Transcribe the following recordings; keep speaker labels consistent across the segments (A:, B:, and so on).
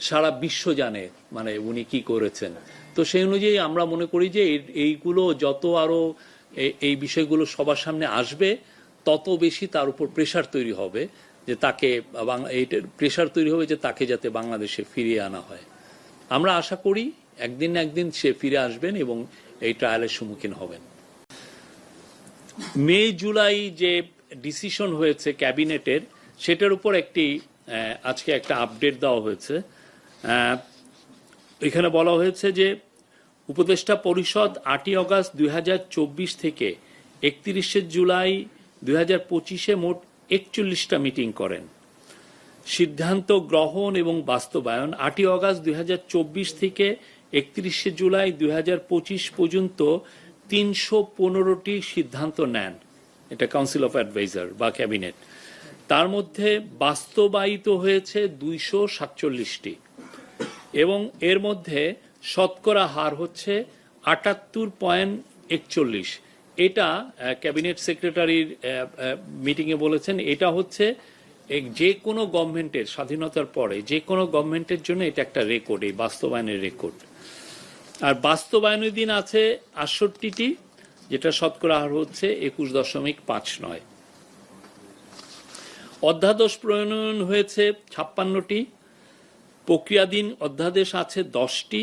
A: সারা বিশ্ব জানে মানে উনি কি করেছেন। তো সেই অনুযায়ী আমরা মনে করি যে এই- এইগুলো যত আরও এ- এই বিষয়গুলো সবার সামনে আসবে, তত বেশি তার উপর প্রেশার তৈরি হবে যে তাকে প্রেশার তৈরি হবে যে তাকে যাতে বাংলাদেশে ফিরিয়ে আনা হয়। আমরা আশা করি একদিন না একদিন সে ফিরে আসবেন এবং এই ট্রায়ালের সম্মুখীন হবেন। মে, জুলাই যে ডিসিশন হয়েছে ক্যাবিনেটের সেটার উপর একটি আজকে একটা আপডেট দেওয়া হয়েছে। এখানে বলা হয়েছে যে উপদেষ্টা পরিষদ আটই অগাস্ট দুই হাজার চব্বিশ থেকে একত্রিশে জুলাই দুই হাজার পঁচিশে মোট একচল্লিশটা মিটিং করেন। সিদ্ধান্ত গ্রহণ এবং বাস্তবায়ন আটই অগাস্ট দুই হাজার চব্বিশ থেকে একত্রিশে জুলাই দুই হাজার পঁচিশ পর্যন্ত তিনশো পনেরোটি সিদ্ধান্ত নেন। এটা কাউন্সিল অফ অ্যাডভাইজার বা ক্যাবিনেট তার মধ্যে বাস্তবায়িত হয়েছে দুইশো সাতচল্লিশটি। এবং এর মধ্যে শতকরা হার হচ্ছে আটাত্তর পয়েন্ট একচল্লিশ। এটা ক্যাবিনেট সেক্রেটারির মিটিংয়ে বলেছেন, এটা হচ্ছে যে কোনো গভর্নমেন্টের স্বাধীনতার পরে যে কোনো গভর্নমেন্টের জন্য এটা একটা রেকর্ড, এই বাস্তবায়নের রেকর্ড। আর বাস্তবায়নের দিন আছে আটষট্টিটি, যেটা শতকরা হার হচ্ছে একুশ দশমিক পাঁচ নয়। অধ্যাদেশ প্রণয়ন হয়েছে ছাপ্পান্নটি, প্রক্রিয়াধীন অধ্যাদেশ আছে দশটি।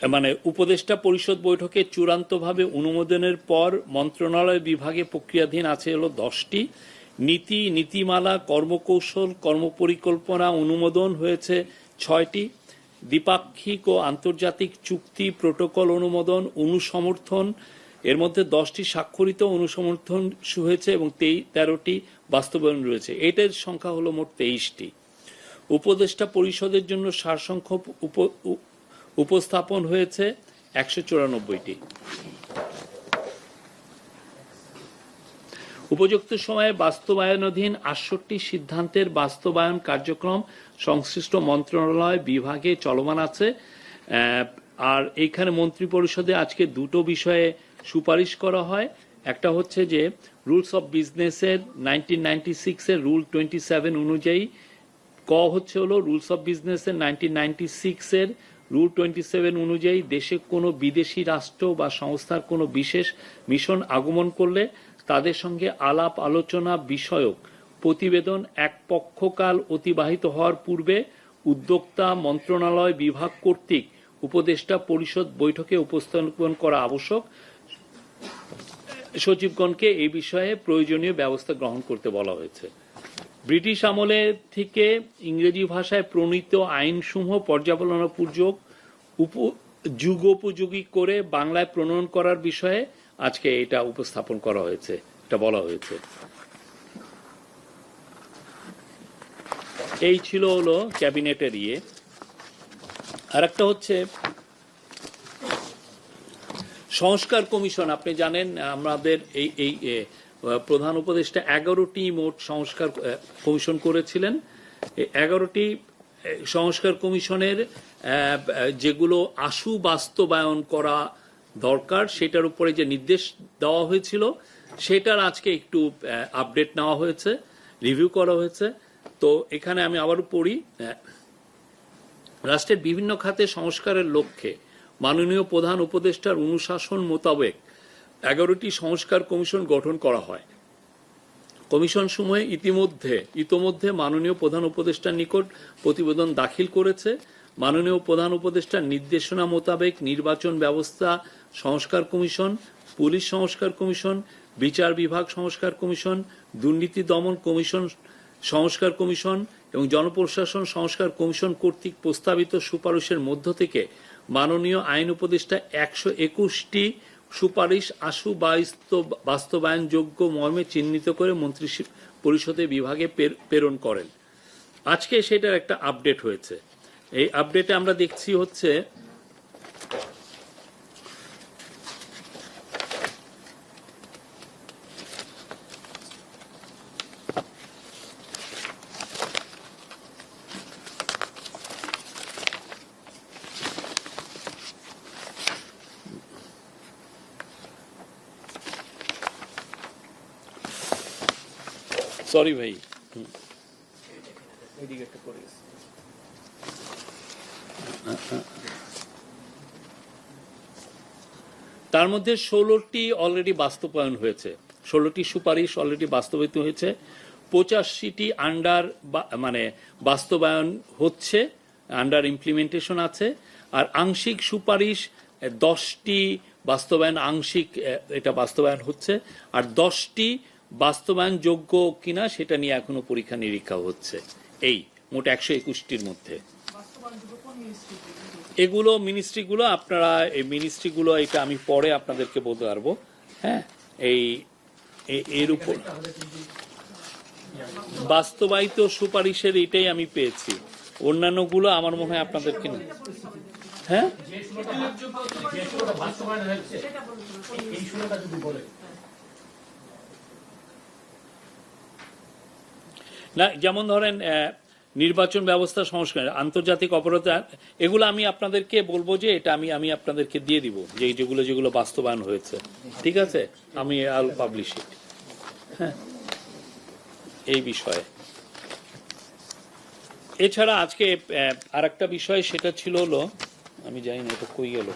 A: মানে উপদেষ্টা পরিষদ বৈঠকে চূড়ান্তভাবে অনুমোদনের পর মন্ত্রণালয় বিভাগে প্রক্রিয়াধীন আছে হলো দশটি। নীতি, নীতিমালা, কর্মকৌশল, কর্মপরিকল্পনা অনুমোদন হয়েছে ছয়টি। দ্বিপাক্ষিক ও আন্তর্জাতিক চুক্তি, প্রোটোকল অনুমোদন, অনুসমর্থন এর মধ্যে দশটি স্বাক্ষরিত অনুসমর্থন হয়েছে এবং তেই, তেরোটি বাস্তবায়ন রয়েছে। এটার সংখ্যা হলো মোট তেইশটি। উপদেষ্টা পরিষদের জন্য সারসংখ্যক উপ- উপস্থাপন হয়েছে একশো চুরানব্বইটি। উপযুক্ত সময়ে বাস্তবায়নাধীন আটষট্টি সিদ্ধান্তের বাস্তবায়ন কার্যক্রম সংশ্লিষ্ট মন্ত্রণালয় বিভাগে চলমান আছে। আর এইখানে মন্ত্রী পরিষদে আজকে দুটো বিষয়ে সুপারিশ করা হয়। একটা হচ্ছে যে, রুলস অফ বিজনেসের নাইনটিন নাইনটি সিক্সের রুল টোয়েন্টি সেভেন অনুযায়ী, ক হচ্ছে হলো রুলস অফ বিজনেসের নাইনটিন নাইনটি সিক্সের রুল টোয়েন্টি সেভেন অনুযায়ী দেশে কোনো বিদেশি রাষ্ট্র বা সংস্থার কোনো বিশেষ মিশন আগমন করলে তাদের সঙ্গে আলাপ আলোচনা বিষয়ক প্রতিবেদন এক পক্ষকাল অতিবাহিত হওয়ার পূর্বে উদ্যোক্তা মন্ত্রণালয় বিভাগ কর্তৃক উপদেষ্টা পরিষদ বৈঠকে উপস্থাপন করা আবশ্যক। সচিবগণকে এই বিষয়ে প্রয়োজনীয় ব্যবস্থা গ্রহণ করতে বলা হয়েছে। ব্রিটিশ আমলে থেকে ইংরেজি ভাষায় প্রণীত আইনসমূহ পর্যালোচনাপূর্বক উপ, যুগোপযোগী করে বাংলায় প্রণয়ন করার বিষয়ে আজকে এটা উপস্থাপন করা হয়েছে, এটা বলা হয়েছে। এই ছিল হলো ক্যাবিনেটের ইয়ে। আর একটা হচ্ছে সংস্কার কমিশন, আপনি জানেন, আমাদের এই এই প্রধান উপদেষ্টা এগারোটি মোট সংস্কার কমিশন করেছিলেন। এগারোটি সংস্কার কমিশনের যেগুলো আশু বাস্তবায়ন করা দরকার, সেটার উপরে যে নির্দেশ দেওয়া হয়েছিল, সেটার আজকে একটু আপডেট নেওয়া হয়েছে, রিভিউ করা হয়েছে। তো এখানে আমি আবারও পড়ি রাষ্ট্রের বিভিন্ন খাতে সংস্কারের লক্ষ্যে মাননীয় প্রধান উপদেষ্টার অনুশাসন মোতাবেক এগারোটি সংস্কার কমিশন গঠন করা হয়। কমিশন সময়ে ইতিমধ্যে, ইতোমধ্যে মাননীয় প্রধান উপদেষ্টার নিকট প্রতিবেদন দাখিল করেছে। মাননীয় প্রধান উপদেষ্টার নির্দেশনা মোতাবেক নির্বাচন ব্যবস্থা, সংস্কার কমিশন, পুলিশ সংস্কার কমিশন, বিচার বিভাগ সংস্কার কমিশন, দুর্নীতি দমন কমিশন সংস্কার কমিশন এবং জনপ্রশাসন সংস্কার কমিশন কর্তৃক প্রস্তাবিত সুপারিশের মধ্য থেকে মাননীয় আইন উপদেষ্টা একশো একুশটি সুপারিশ আশু বাস্ত- বাস্তবায়নযোগ্য মর্মে চিহ্নিত করে মন্ত্রী পরিষদের বিভাগে প্রের- প্রেরণ করেন। আজকে সেটার একটা আপডেট হয়েছে। এই আপডেটে আমরা দেখছি হচ্ছে সরি ভাই। তার মধ্যে ষোলোটি অলরেডি বাস্তবায়ন হয়েছে। ষোলোটি সুপারিশ অলরেডি বাস্তবায়িত হয়েছে। পঁচাশিটি আন্ডার মানে বাস্তবায়ন হচ্ছে আন্ডার ইমপ্লিমেন্টেশন আছে। আর আংশিক সুপারিশ, দশটি বাস্তবায়ন, আংশিক এটা বাস্তবায়ন হচ্ছে। আর দশটি বাস্তবায়ন যোগ্য কিনা সেটা নিয়ে এখনও পরীক্ষা নিরীক্ষা হচ্ছে। এই, মোট একশো একুশটির মধ্যে। এগুলো মিনিস্ট্রিগুলো আপনারা এই মিনিস্ট্রিগুলো এটা আমি পরে আপনাদেরকে বলতে পারব। হ্যাঁ এই এর উপর। বাস্তবায়িত সুপারিশের এটাই আমি পেয়েছি। অন্যান্যগুলো আমার মনে হয় আপনাদেরকে না। হ্যাঁ
B: যে ষোলোটা যে ষোলোটা বাস্তবায়ন হয়েছে এই ষোলোটা যদি বলে
A: না, যেমন ধরেন নির্বাচন ব্যবস্থা সংস্কার, আন্তর্জাতিক অপরাধ, এগুলো আমি আপনাদেরকে বলব যে এটা আমি আমি আপনাদেরকে দিয়ে দিব, যে যেগুলো যেগুলো বাস্তবায়ন হয়েছে। ঠিক আছে? আমি আল পাবলিশ হ্যাঁ। এই বিষয়ে। এছাড়া আজকে আর একটা বিষয়, সেটা ছিল হলো, আমি জানি না এটা কই গেল।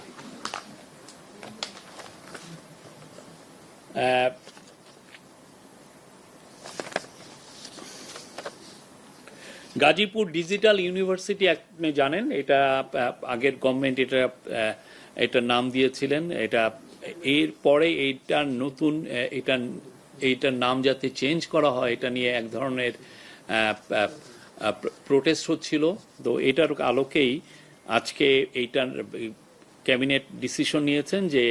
A: গাজীপুর ডিজিটাল ইউনিভার্সিটি আপনি জানেন, এটা আগের গভর্নমেন্ট এটা এটার নাম দিয়েছিলেন। এটা, এর পরে এইটার নতুন এটা এইটার নাম যাতে চেঞ্জ করা হয়, এটা নিয়ে এক ধরনের প্রোটেস্ট হচ্ছিল। তো এটার আলোকেই আজকে এইটার ক্যাবিনেট ডিসিশন নিয়েছেন যে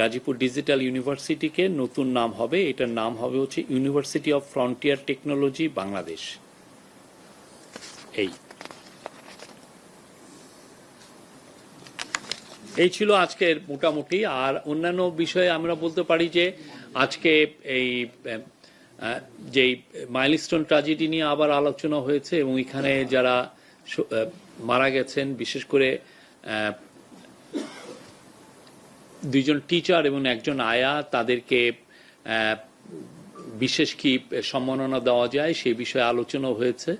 A: গাজীপুর ডিজিটাল ইউনিভার্সিটিকে নতুন নাম হবে। এটার নাম হবে হচ্ছে university of frontier technology Bangladesh এই। ছিল আজকের মোটামুটি। আর অন্যান্য বিষয়ে আমরা বলতে পারি যে, আজকে এই যেই মাইলস্টোন ট্রাজেডি নিয়ে আবার আলোচনা হয়েছে এবং এখানে যারা মারা গেছেন, বিশেষ করে দুইজন টিচার এবং একজন আয়া, তাদেরকে বিশেষ কি সম্মাননা দেওয়া যায় সেই বিষয়ে আলোচনা হয়েছে।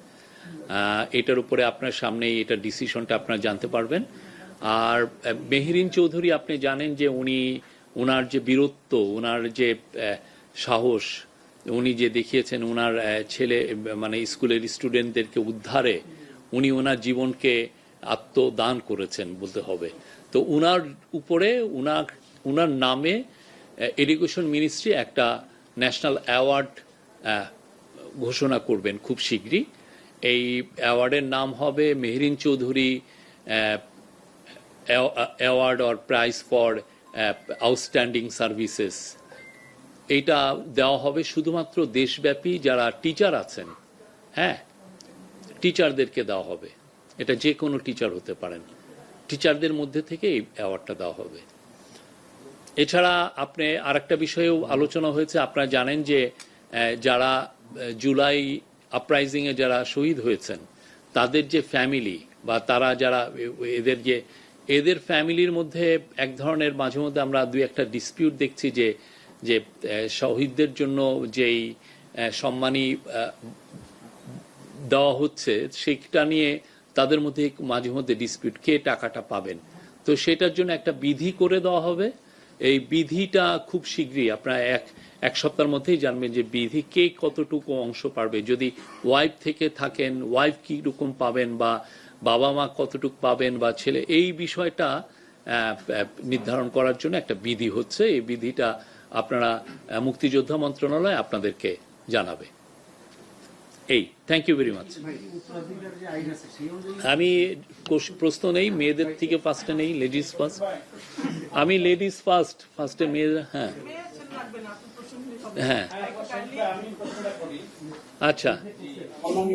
A: এটার উপরে আপনার সামনেই এটা ডিসিশনটা আপনারা জানতে পারবেন। আর মেহেরিন চৌধুরী আপনি জানেন যে উনি ওনার যে বীরত্ব ওনার যে সাহস, উনি যে দেখিয়েছেন ওনার ছেলে মানে স্কুলের স্টুডেন্টদেরকে উদ্ধারে, উনি ওনার জীবনকে আত্মদান করেছেন বলতে হবে। তো উনার উপরে, উনার উনার নামে এডুকেশন মিনিস্ট্রি একটা ন্যাশনাল অ্যাওয়ার্ড ঘোষণা করবেন খুব শীঘ্রই। এই অ্যাওয়ার্ডের নাম হবে Mehrin Chowdhury award or prize for outstanding services. এইটা দেওয়া হবে শুধুমাত্র দেশব্যাপী যারা টিচার আছেন হ্যাঁ? টিচারদেরকে দেওয়া হবে। এটা যে কোনো টিচার হতে পারেন। টিচারদের মধ্যে থেকে এই অ্যাওয়ার্ডটা দেওয়া হবে। এছাড়া আপনি আরেকটা বিষয়েও আলোচনা হয়েছে। আপনারা জানেন যে যারা জুলাই আপরাইজিং এ যারা শহীদ হয়েছেন, তাদের যে ফ্যামিলি বা তারা যারা এদের যে, এদের ফ্যামিলির মধ্যে এক ধরনের মাঝে মধ্যে আমরা দুই একটা ডিসপিউট দেখছি যে যে শহীদদের জন্য যেই সম্মানী দেওয়া হচ্ছে, সেটা নিয়ে তাদের মধ্যে মাঝে মধ্যে ডিসপিউট কে টাকাটা পাবেন। তো সেটার জন্য একটা বিধি করে দেওয়া হবে। এই বিধিটা খুব শীঘ্রই, আপনারা এক এক সপ্তাহের মধ্যেই জানবেন যে বিধি কে কতটুকু অংশ পারবে। যদি ওয়াইফ থেকে থাকেন, ওয়াইফ কি রকম পাবেন বা বাবা মা কতটুকু পাবেন বা ছেলে, এই বিষয়টা নির্ধারণ করার জন্য একটা বিধি হচ্ছে। এই বিধিটা আপনারা মুক্তিযোদ্ধা মন্ত্রণালয় আপনাদেরকে জানাবে। এই থ্যাংক ইউ ভেরি মাচ আমি প্রশ্ন নেই, মেয়েদের থেকে ফার্স্টে নেই লেডিস ফার্স্ট আমি লেডিস ফার্স্ট ফার্স্টে মেয়েদের হ্যাঁ। হ্যাঁ। আচ্ছা।
C: আমার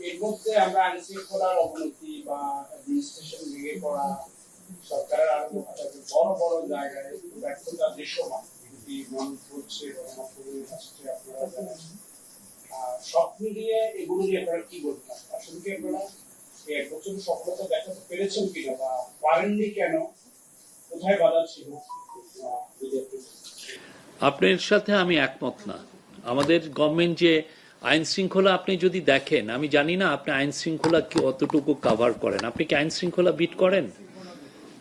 C: এর আমরা আইন শৃঙ্খলার অবনতি বা অ্যাডমিনিস্ট্রেশন ভেঙে পড়া সরকারের আরও বড় বড় জায়গায় ব্যর্থতা দৃশ্যমান। সব মিলিয়ে এগুলো নিয়ে আপনারা কি আসলে কি আপনারা এক বছর সফলতা দেখাতে পেরেছেন কিনা বা পারেননি কেন? কোথায় বাধা ছিল?
A: আপনার সাথে আমি একমত না। আমাদের গভর্নমেন্ট যে আইন শৃঙ্খলা আপনি যদি দেখেন, আমি জানি না আপনি আইন শৃঙ্খলা কি অতটুকু কভার করেন। আপনি কি আইন শৃঙ্খলা বিট করেন?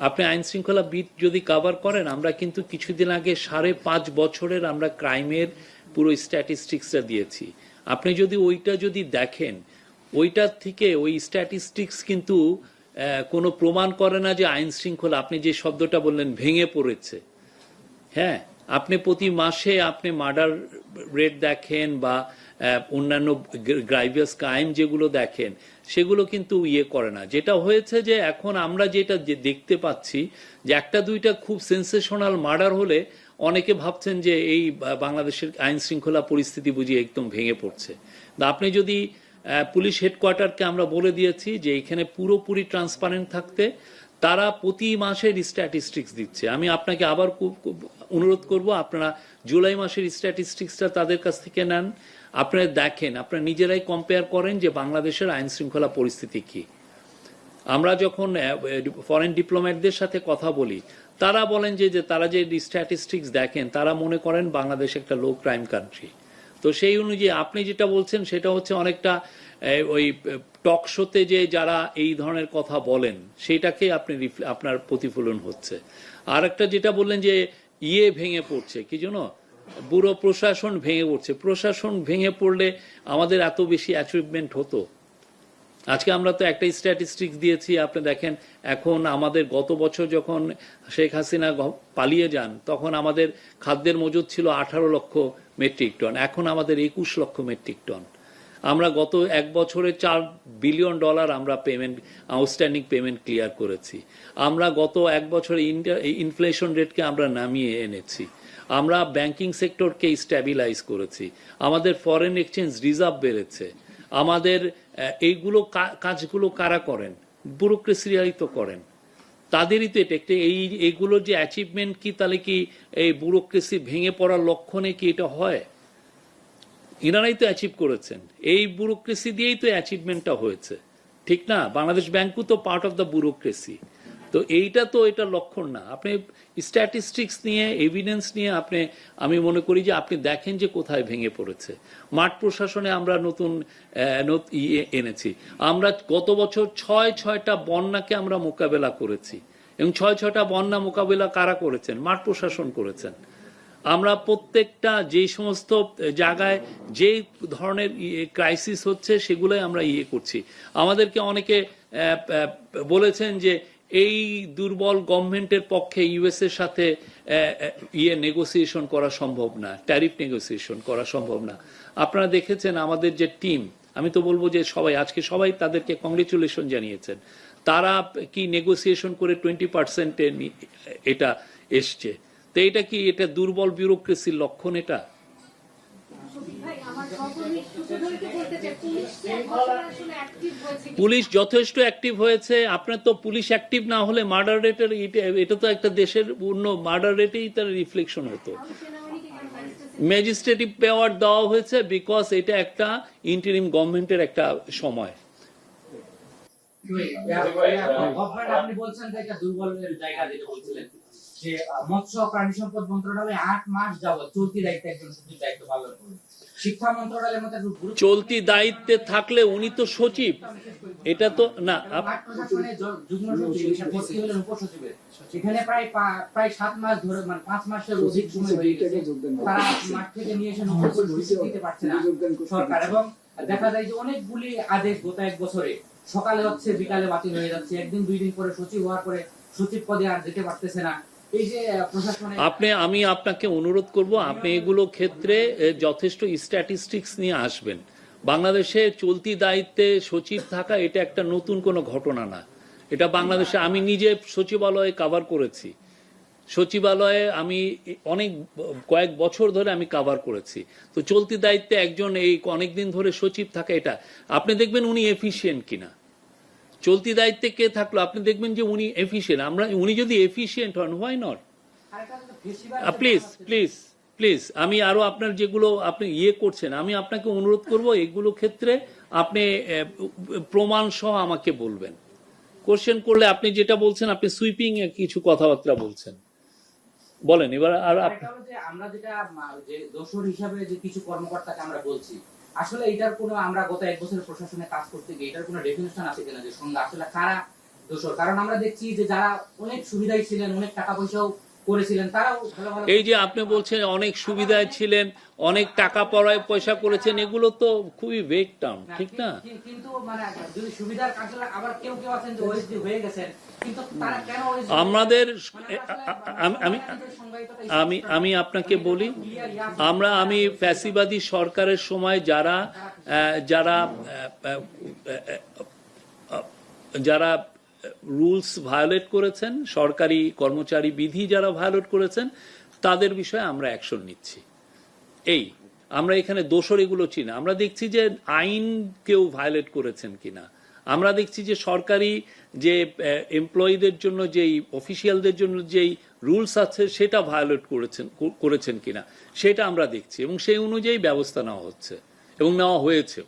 A: আপনি আইন শৃঙ্খলা বিট যদি কভার করেন, আমরা কিন্তু কিছুদিন আগে সাড়ে পাঁচ বছরের আমরা ক্রাইমের পুরো স্ট্যাটিস্টিক্সটা দিয়েছি। আপনি যদি ওইটা যদি দেখেন ওইটার থেকে ওই স্ট্যাটিস্টিক্স কিন্তু কোনো প্রমাণ করে না যে আইন শৃঙ্খলা, আপনি যে শব্দটা বললেন, ভেঙে পড়েছে। হ্যাঁ আপনি প্রতি মাসে আপনি মার্ডার রেট দেখেন বা অন্যান্য গ্রাইভিয়াস ক্রাইম যেগুলো দেখেন, সেগুলো কিন্তু ইয়ে করে না। যেটা হয়েছে যে এখন আমরা যেটা দেখতে পাচ্ছি, যে একটা দুইটা খুব সেন্সেশনাল মার্ডার হলে অনেকে ভাবছেন যে এই বাংলাদেশের আইন শৃঙ্খলা পরিস্থিতি বুঝি একদম ভেঙে পড়ছে। আপনি যদি পুলিশ হেডকোয়ার্টারকে আমরা বলে দিয়েছি যে এখানে পুরোপুরি ট্রান্সপারেন্ট থাকতে, তারা প্রতি মাসের স্ট্যাটিস্টিক্স দিচ্ছে। আমি আপনাকে আবার অনুরোধ করব, আপনারা জুলাই মাসের স্ট্যাটিস্টিক্সটা তাদের কাছ থেকে নেন। আপনারা দেখেন, আপনারা নিজেরাই কম্পেয়ার করেন যে বাংলাদেশের আইন শৃঙ্খলা পরিস্থিতি কি। আমরা যখন ফরেন ডিপ্লোম্যাটদের সাথে কথা বলি, তারা বলেন যে যে তারা যে স্ট্যাটিস্টিক্স দেখেন, তারা মনে করেন বাংলাদেশ একটা লো ক্রাইম কান্ট্রি তো সেই অনুযায়ী আপনি যেটা বলছেন, সেটা হচ্ছে অনেকটা ওই টক শোতে যে যারা এই ধরনের কথা বলেন সেইটাকে আপনি আপনার প্রতিফলন হচ্ছে। আর একটা যেটা বললেন যে ইয়ে ভেঙে পড়ছে, কি জন্য বুড়ো প্রশাসন ভেঙে পড়ছে। প্রশাসন ভেঙে পড়লে আমাদের এত বেশি অ্যাচিভমেন্ট হতো। আজকে আমরা তো একটা স্ট্যাটিস্টিক্স দিয়েছি, আপনি দেখেন, এখন আমাদের গত বছর যখন শেখ হাসিনা পালিয়ে যান, তখন আমাদের খাদ্যের মজুদ ছিল আঠারো লক্ষ মেট্রিক টন এখন আমাদের একুশ লক্ষ মেট্রিক টন আমরা গত এক বছরে চার বিলিয়ন ডলার আমরা পেমেন্ট আউটস্ট্যান্ডিং পেমেন্ট ক্লিয়ার করেছি। আমরা গত এক বছরে ইনফ্লেশন রেটকে আমরা নামিয়ে এনেছি। আমরা ব্যাংকিং সেক্টরকে স্ট্যাবিলাইজ করেছি। আমাদের ফরেন এক্সচেঞ্জ রিজার্ভ বেড়েছে। আমাদের এইগুলো কাজগুলো কারা করেন? ব্যুরোক্রেসিরাই তো করেন। তাদেরই তো এটা এই এইগুলোর যে অ্যাচিভমেন্ট কি তাহলে কি এই ব্যুরোক্রেসি ভেঙে পড়ার লক্ষণে কি এটা হয়? ইনারাই তো অ্যাচিভ করেছেন। এই ব্যুরোক্রেসি দিয়েই তো অ্যাচিভমেন্টটা হয়েছে। ঠিক না? বাংলাদেশ ব্যাংকও তো পার্ট অফ দ্য ব্যুরোক্রেসি তো এইটা তো এটা লক্ষণ না। আপনি স্ট্যাটিস্টিক্স নিয়ে এভিডেন্স নিয়ে আপনি, আমি মনে করি যে আপনি দেখেন যে কোথায় ভেঙে পড়েছে। মাঠ প্রশাসনে আমরা নতুন ইয়ে এনেছি। আমরা গত বছর ছয় ছয়টা বন্যাকে আমরা মোকাবেলা করেছি। এবং ছয় ছয়টা বন্যা মোকাবেলা কারা করেছেন? মাঠ প্রশাসন করেছেন। আমরা প্রত্যেকটা যে সমস্ত জায়গায় যে ধরনের ক্রাইসিস হচ্ছে, সেগুলোই আমরা ইয়ে করছি। আমাদেরকে অনেকে বলেছেন যে এই দুর্বল গভর্নমেন্টের পক্ষে ইউএস এর সাথে ইয়ে নেগোসিয়েশন করা সম্ভব না ট্যারিফ নেগোসিয়েশন করা সম্ভব না। আপনারা দেখেছেন আমাদের যে টিম আমি তো বলব যে সবাই, আজকে সবাই তাদেরকে কংগ্রেচুলেশন জানিয়েছেন। তারা কি নেগোসিয়েশন করে টোয়েন্টি পার্সেন্টে এটা এসছে। তো এটা কি, এটা দুর্বল ব্যুরোক্রেসির লক্ষণ এটা? পুলিশ যথেষ্ট অ্যাক্টিভ হয়েছে। আপনার তো পুলিশ অ্যাক্টিভ না হলে মার্ডার রেটের এটা তো একটা দেশের অন্য মার্ডার রেটেই তার রিফ্লেকশন হতো। ম্যাজিস্ট্রেটিভ পাওয়ার দেওয়া হয়েছে বিকজ এটা একটা ইন্টারিম গভর্নমেন্টের একটা সময়।
D: মৎস্য প্রাণী সম্পদ মন্ত্রণালয় আট মাস যাবত চলতি দায়িত্বে একজন দায়িত্ব পালন করবে শিক্ষা মন্ত্রণালয়ের মধ্যে
A: চলতি দায়িত্বে থাকলে উনি তো সচিব। এটা তো না
D: প্রায় প্রায় সাত মাস ধরে মানে পাঁচ মাসের অধিক সময় হয়ে গেছে। তারা মাঠ থেকে নিয়ে এসে দিতে পারছে না সরকার। এবং দেখা যায় যে অনেকগুলি আদেশ গত এক বছরে সকালে হচ্ছে বিকালে বাতিল হয়ে যাচ্ছে। একদিন দুই দিন পরে সচিব হওয়ার পরে সচিব পদে আর যেতে পারতেছে না।
A: আপনি, আমি আপনাকে অনুরোধ করব, আপনি এগুলো ক্ষেত্রে যথেষ্ট স্ট্যাটিস্টিক্স নিয়ে আসবেন। বাংলাদেশে চলতি দায়িত্বে সচিব থাকা এটা একটা নতুন কোনো ঘটনা না। এটা বাংলাদেশে আমি নিজে সচিবালয়ে কভার করেছি। সচিবালয়ে আমি অনেক, কয়েক বছর ধরে আমি কভার করেছি। তো চলতি দায়িত্বে একজন এই অনেক দিন ধরে সচিব থাকা এটা। আপনি দেখবেন উনি এফিশিয়েন্ট কিনা। চলতি দায়িত্বে কে থাকল? আপনি দেখবেন যে উনি এফিশিয়েন্ট আমরা উনি যদি এফিশিয়েন্ট হন why not please please please আমি আরও আপনার যেগুলো আপনি ইয়ে করছেন, আমি আপনাকে অনুরোধ করব, এগুলো ক্ষেত্রে আপনি প্রমাণ সহ আমাকে বলবেন। কোশ্চেন করলে আপনি যেটা বলছেন, আপনি সুইপিং কিছু কথাবার্তা বলছেন। বলেন, এবার আর
D: আমরা যেটা দোষর হিসাবে যে কিছু কর্মকর্তাকে আমরা বলছি আসলে এটার কোনো আমরা গত এক বছরের প্রশাসনে কাজ করতে গিয়ে এটার কোনো ডেফিনেশন আছে কিনা যে সঙ্গে আসলে কারা দোষর? কারণ আমরা দেখছি যে যারা অনেক সুবিধাই ছিলেন, অনেক টাকা পয়সাও করেছিলেন তারাও ভালো ভালো
A: এই যে আপনি বলছেন অনেক সুবিধায় ছিলেন অনেক টাকা পড়ায় পয়সা করেছেন এগুলো তো খুবই ভেগ টার্ম ঠিক না?
D: কিন্তু মানে যদি সুবিধার আসলে আবার কেউ কেউ আছেন যে ওএসডি হয়ে গেছেন কিন্তু তারা কেন OSD
A: আমাদের
D: মানে
A: আমি- আমি আমি আপনাকে বলি আমরা আমি ফ্যাসিবাদী সরকারের সময় যারা যারা যারা রুলস ভায়োলেট করেছেন, সরকারি কর্মচারী বিধি যারা ভায়োলেট করেছেন, তাদের বিষয়ে আমরা অ্যাকশন নিচ্ছি। এই, আমরা এখানে দোষর এগুলো চিনি আমরা দেখছি যে আইন কেউ ভায়োলেট করেছেন কিনা। আমরা দেখছি যে সরকারি যে এমপ্লয়ীদের জন্য যেই অফিসিয়ালদের জন্য যেই রুলস আছে, সেটা ভায়োলেট করেছেন করেছেন কিনা, সেটা আমরা দেখছি এবং সেই অনুযায়ী ব্যবস্থা নেওয়া হচ্ছে এবং নেওয়া হয়েছেও।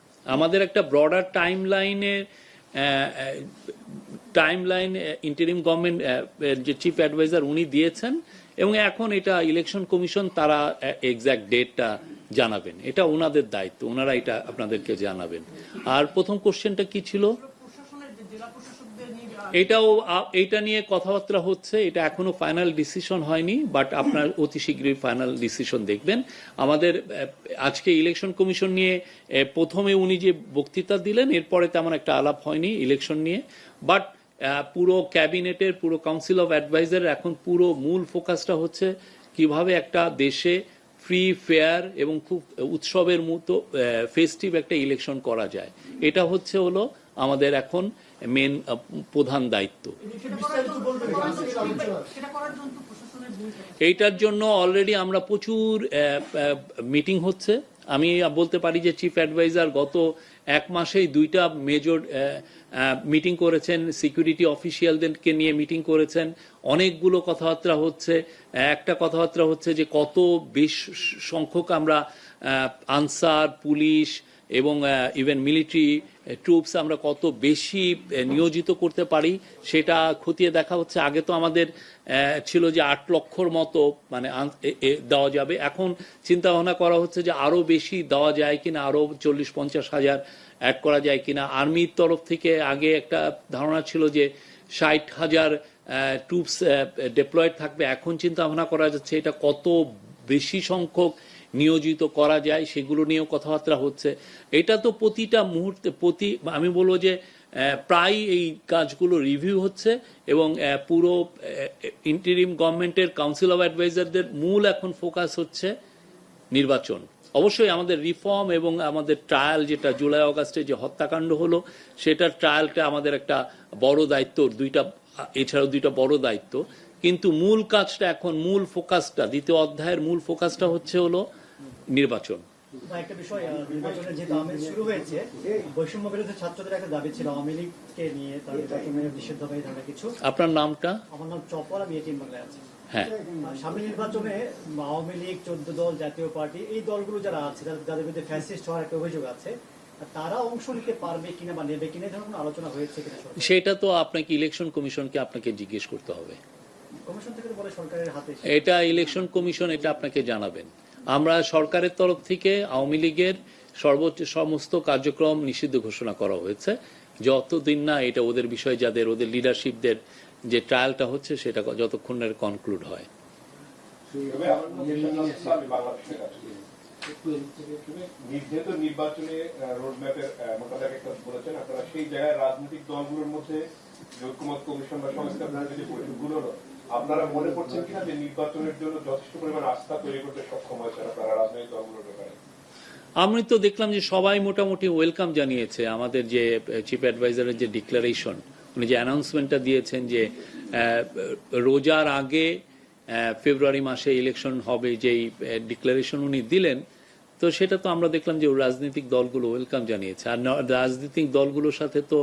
A: আমাদের একটা ব্রডার টাইম লাইনে টাইম লাইন ইন্টারিম গভর্নমেন্ট যে চিফ অ্যাডভাইজার উনি দিয়েছেন এবং এখন এটা ইলেকশন কমিশন তারা এক্স্যাক্ট ডেটটা জানাবেন। এটা ওনাদের দায়িত্ব, ওনারা এটা আপনাদেরকে জানাবেন। আর প্রথম কোশ্চেনটা কি ছিল
E: প্রশাসনের যে জেলা প্রশাসকদের নিয়ে
A: এটাও এটা নিয়ে কথাবার্তা হচ্ছে, এটা এখনও ফাইনাল ডিসিশন হয়নি বাট আপনার অতি শীঘ্রই ফাইনাল ডিসিশন দেখবেন। আমাদের আজকে ইলেকশন কমিশন নিয়ে প্রথমে উনি যে বক্তৃতা দিলেন, এরপরে তেমন একটা আলাপ হয়নি ইলেকশন নিয়ে বাট পুরো ক্যাবিনেটের, পুরো কাউন্সিল অফ অ্যাডভাইজার এখন পুরো মূল ফোকাসটা হচ্ছে কীভাবে একটা দেশে ফ্রি ফেয়ার এবং খুব উৎসবের মতো ফেস্টিভ একটা ইলেকশন করা যায়। এটা হচ্ছে হলো আমাদের এখন মেন প্রধান দায়িত্ব। এইটার জন্য অলরেডি আমরা প্রচুর মিটিং হচ্ছে। আমি বলতে পারি যে চিফ অ্যাডভাইজার গত এক মাসেই দুইটা মেজর মিটিং করেছেন। সিকিউরিটি অফিসিয়ালদেরকে নিয়ে মিটিং করেছেন। অনেকগুলো কথাবার্তা হচ্ছে। একটা কথাবার্তা হচ্ছে যে কত বেশ সংখ্যক আমরা আনসার, পুলিশ এবং ইভেন মিলিটারি ট্রুপস আমরা কত বেশি নিয়োজিত করতে পারি, সেটা খতিয়ে দেখা হচ্ছে। আগে তো আমাদের ছিল যে আট লক্ষর মতো মানে দেওয়া যাবে। এখন চিন্তা ভাবনা করা হচ্ছে যে আরও বেশি দেওয়া যায় কিনা আরও চল্লিশ, পঞ্চাশ হাজার অ্যাড করা যায় কিনা। আর্মির তরফ থেকে আগে একটা ধারণা ছিল যে ষাট হাজার ট্রুপস ডেপ্লয়েড থাকবে। এখন চিন্তা ভাবনা করা যাচ্ছে এটা কত বেশি সংখ্যক নিয়োজিত করা যায়, সেগুলো নিয়েও কথাবার্তা হচ্ছে। এটা তো প্রতিটা মুহূর্তে, প্রতি, আমি বলব যে প্রায় এই কাজগুলো রিভিউ হচ্ছে এবং পুরো ইন্টারিম গভর্নমেন্টের কাউন্সিল অফ অ্যাডভাইজারদের মূল এখন ফোকাস হচ্ছে নির্বাচন। অবশ্যই আমাদের রিফর্ম এবং আমাদের ট্রায়াল যেটা জুলাই অগাস্টে যে হত্যাকাণ্ড হলো, সেটার ট্রায়ালটা আমাদের একটা বড় দায়িত্ব, দুইটা, এছাড়াও দুইটা বড় দায়িত্ব। কিন্তু মূল কাজটা এখন, মূল ফোকাসটা দ্বিতীয় অধ্যায়ের মূল ফোকাসটা হচ্ছে হলো নির্বাচন।
F: একটা বিষয় নির্বাচনের আমেজ শুরু হয়েছে বৈষম্য বিরোধী ছাত্রদের একটা দাবি ছিল আওয়ামী লীগকে নিয়ে তার কিছু
A: আপনার নামটা?
F: আমার নাম চপর আমি এটিএম বাংলায় আছি।
A: হ্যাঁ।
F: সামনে নির্বাচনে আওয়ামী লীগ চোদ্দ দল জাতীয় পার্টি এই দলগুলো যারা আছে যাদের যাদের বিরুদ্ধে ফ্যাসিস্ট হওয়ার একটা অভিযোগ আছে তারা অংশ নিতে পারবে কিনা বা নেবে কিনা কোনো আলোচনা হয়েছে কিনা
A: সেটা তো আপনাকে ইলেকশন কমিশনকে আপনাকে জিজ্ঞেস করতে হবে।
F: কমিশন থেকে বলে সরকারের হাতে
A: এটা ইলেকশন কমিশন এটা আপনাকে জানাবেন। আমরা সরকারের তরফ থেকে আওয়ামী লীগের সর্বোচ্চ সমস্ত কার্যক্রম নিষিদ্ধ ঘোষণা করা হয়েছে। যতদিন না এটা ওদের বিষয় যাদের ওদের লিডারশিপদের যে ট্রায়ালটা হচ্ছে সেটা যতক্ষণ কনক্লুড হয়।
G: নির্বাচনে রোড ম্যাপের মোতাবেক একটা বলেছেন, আপনারা সেই জায়গায় রাজনৈতিক দলগুলোর মধ্যে ঐক্যমত কমিশন বা সংস্কার আপনারা মনে করছেন কিনা যে নির্বাচনের জন্য যথেষ্ট পরিমাণ আস্থা তৈরি করতে সক্ষম হয়েছেন আপনারা রাজনৈতিক দলগুলোর ব্যাপারে?
A: আমি তো দেখলাম যে সবাই মোটামুটি ওয়েলকাম জানিয়েছে। আমাদের যে চিফ অ্যাডভাইজারের যে ডিক্লারেশন উনি যে অ্যানাউন্সমেন্টটা দিয়েছেন যে রোজার আগে ফেব্রুয়ারি মাসে ইলেকশন হবে যেই ডিক্লারেশন উনি দিলেন তো সেটা তো আমরা দেখলাম যে রাজনৈতিক দলগুলো ওয়েলকাম জানিয়েছে। আর রাজনৈতিক দলগুলোর সাথে তো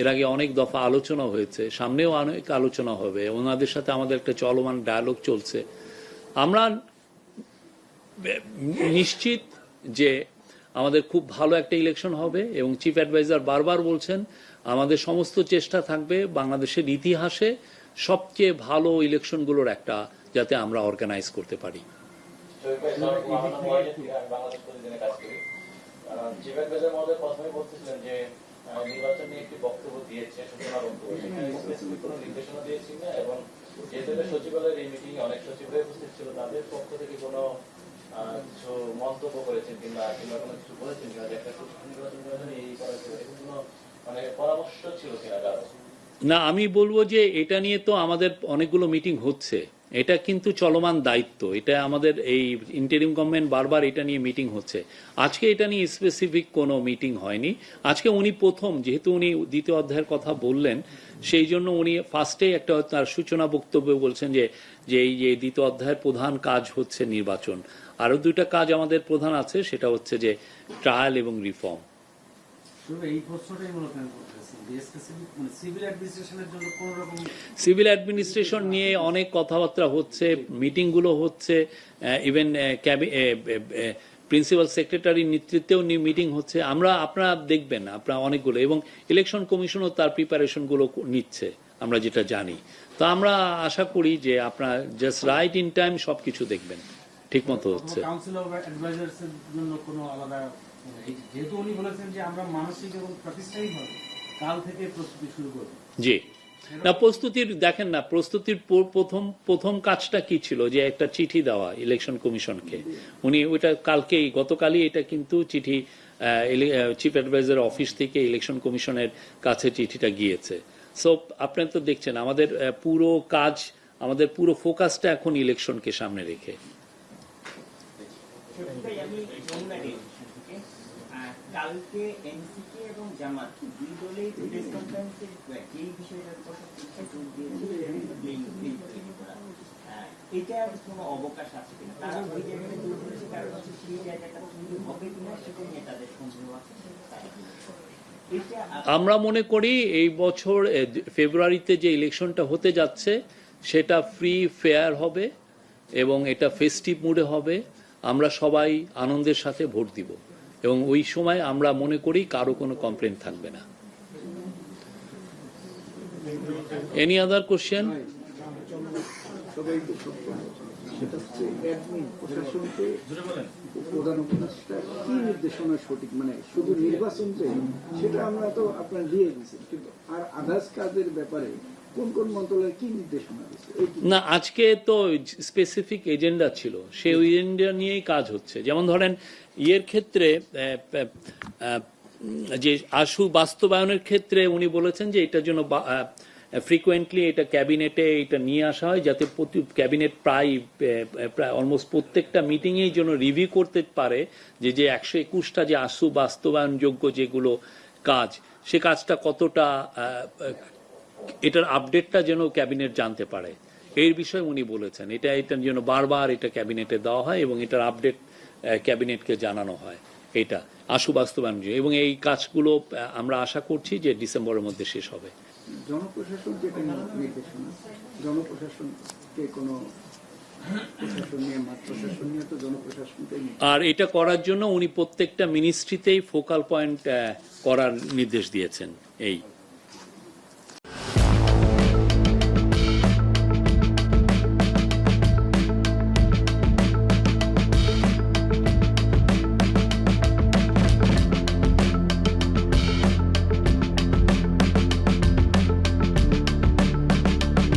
A: এর আগে অনেক দফা আলোচনা হয়েছে। সামনেও অনেক আলোচনা হবে। ওনাদের সাথে আমাদের একটা চলমান ডায়ালগ চলছে। আমরা নিশ্চিত যে আমাদের খুব ভালো একটা ইলেকশন হবে এবং চিফ অ্যাডভাইজার বারবার বলছেন, আমাদের সমস্ত চেষ্টা থাকবে বাংলাদেশের ইতিহাসে সবচেয়ে ভালো ইলেকশনগুলোর একটা, যাতে আমরা অর্গানাইজ করতে পারি।
B: বাংলাদেশ প্রতিদিনে কাজ করি। জিবেদ বেজার মহোদয় প্রথমে বলতেছিলেন যে নির্বাচন নিয়ে একটি বক্তব্য দিয়েছে সূচনা বক্তব্য। সেখানে কোনো নির্দেশনা দিয়েছি না এবং যেহেতু সচিবালয়ের এই মিটিং অনেক সচিবরাই উপস্থিত ছিল তাদের পক্ষ থেকে কোনো কিছু মন্তব্য করেছেন কিংবা কিংবা কোনো কিছু বলেছেন কিনা যে একটা সুষ্ঠু নির্বাচন করার এই করা এরকম কোনো মানে পরামর্শ ছিল কিনা কারও?
A: না আমি বলব যে এটা নিয়ে তো আমাদের অনেকগুলো মিটিং হচ্ছে। এটা কিন্তু চলমান দায়িত্ব। এটা আমাদের এই ইন্টারিম গভর্নমেন্ট বারবার এটা নিয়ে মিটিং হচ্ছে। আজকে এটা নিয়ে স্পেসিফিক কোনো মিটিং হয়নি। আজকে উনি প্রথম, যেহেতু উনি দ্বিতীয় অধ্যায়ের কথা বললেন, সেই জন্য উনি ফার্স্টে একটা তার সূচনা বক্তব্যে বলছেন যে যে এই যে দ্বিতীয় অধ্যায়ের প্রধান কাজ হচ্ছে নির্বাচন। আরও দুইটা কাজ আমাদের প্রধান আছে, সেটা হচ্ছে যে ট্রায়াল এবং রিফর্ম
H: এই সিভিল
A: অ্যাডমিনিস্ট্রেশন নিয়ে অনেক কথাবার্তা হচ্ছে, মিটিংগুলো হচ্ছে ইভেন প্রিন্সিপাল সেক্রেটারির নেতৃত্বেও মিটিং হচ্ছে। আমরা, আপনারা দেখবেন, আপনারা অনেকগুলো, এবং ইলেকশন কমিশনও তার প্রিপারেশনগুলো নিচ্ছে, আমরা যেটা জানি। তো আমরা আশা করি যে আপনারা জাস্ট রাইট ইন টাইম সবকিছু দেখবেন ঠিক মতো হচ্ছে
H: মানে যেহেতু উনি বলেছেন যে আমরা মানসিক এবং কাল থেকে প্রস্তুতি শুরু করব।
A: জি। না প্রস্তুতির দেখেন না প্রস্তুতির প্রথম প্রথম কাজটা কি ছিল? যে একটা চিঠি দেওয়া ইলেকশন কমিশনকে উনি ওইটা কালকেই গতকালই এটা কিন্তু চিঠি চিফ অ্যাডভাইজার অফিস থেকে ইলেকশন কমিশনের কাছে চিঠিটা গিয়েছে। সো আপনি তো দেখছেন আমাদের পুরো কাজ আমাদের পুরো ফোকাসটা এখন ইলেকশনকে সামনে রেখে
I: ভাই আমি যমুনা টেলিভিশন থেকে আহ, কালকে এনসিকে এবং জামাত দুই দলেই প্রেস বিষয়টার উপর সবচেয়ে জোর দিয়েছে
A: আমরা মনে করি এই বছর ফেব্রুয়ারিতে যে ইলেকশনটা হতে যাচ্ছে, সেটা ফ্রি ফেয়ার হবে এবং এটা ফেস্টিভ মুডে হবে। আমরা সবাই আনন্দের সাথে ভোট দিব। এবং ওই সময় আমরা মনে করি কারও কোনো কমপ্লেন থাকবে না। এনি আদার কোশ্চেন
J: প্রধান নির্দেশনা সঠিক? মানে শুধু নির্বাচনটাই সেটা আমরা তো আপনার কিন্তু আর আদার্স কাজের ব্যাপারে
A: না, আজকে তো স্পেসিফিক এজেন্ডা ছিল। সেই এজেন্ডা নিয়েই কাজ হচ্ছে। যেমন ধরেন, ইয়ের ক্ষেত্রে যে আশু বাস্তবায়নের ক্ষেত্রে উনি বলেছেন যে এটার জন্য ফ্রিকোয়েন্টলি এটা ক্যাবিনেটে এটা নিয়ে আসা হয় যাতে প্রতি ক্যাবিনেট প্রায় প্রায় অলমোস্ট প্রত্যেকটা মিটিংয়েই যেন রিভিউ করতে পারে যে যে একশো একুশটা যে আশু বাস্তবায়নযোগ্য যেগুলো কাজ, সে কাজটা কতটা এটার আপডেটটা যেন ক্যাবিনেট জানতে পারে। এর বিষয়ে উনি বলেছেন এটা এটার জন্য বারবার এটা ক্যাবিনেটে দেওয়া হয় এবং এটার আপডেট ক্যাবিনেটকে জানানো হয়। এটা আশু বাস্তবায়ন এবং এই কাজগুলো আমরা আশা করছি যে ডিসেম্বরের মধ্যে শেষ হবে।
J: জনপ্রশাসন যেটা নির্দেশনা জনপ্রশাসনকে কোনো
A: আর এটা করার জন্য উনি প্রত্যেকটা মিনিস্ট্রিতেই ফোকাল পয়েন্ট করার নির্দেশ দিয়েছেন এই।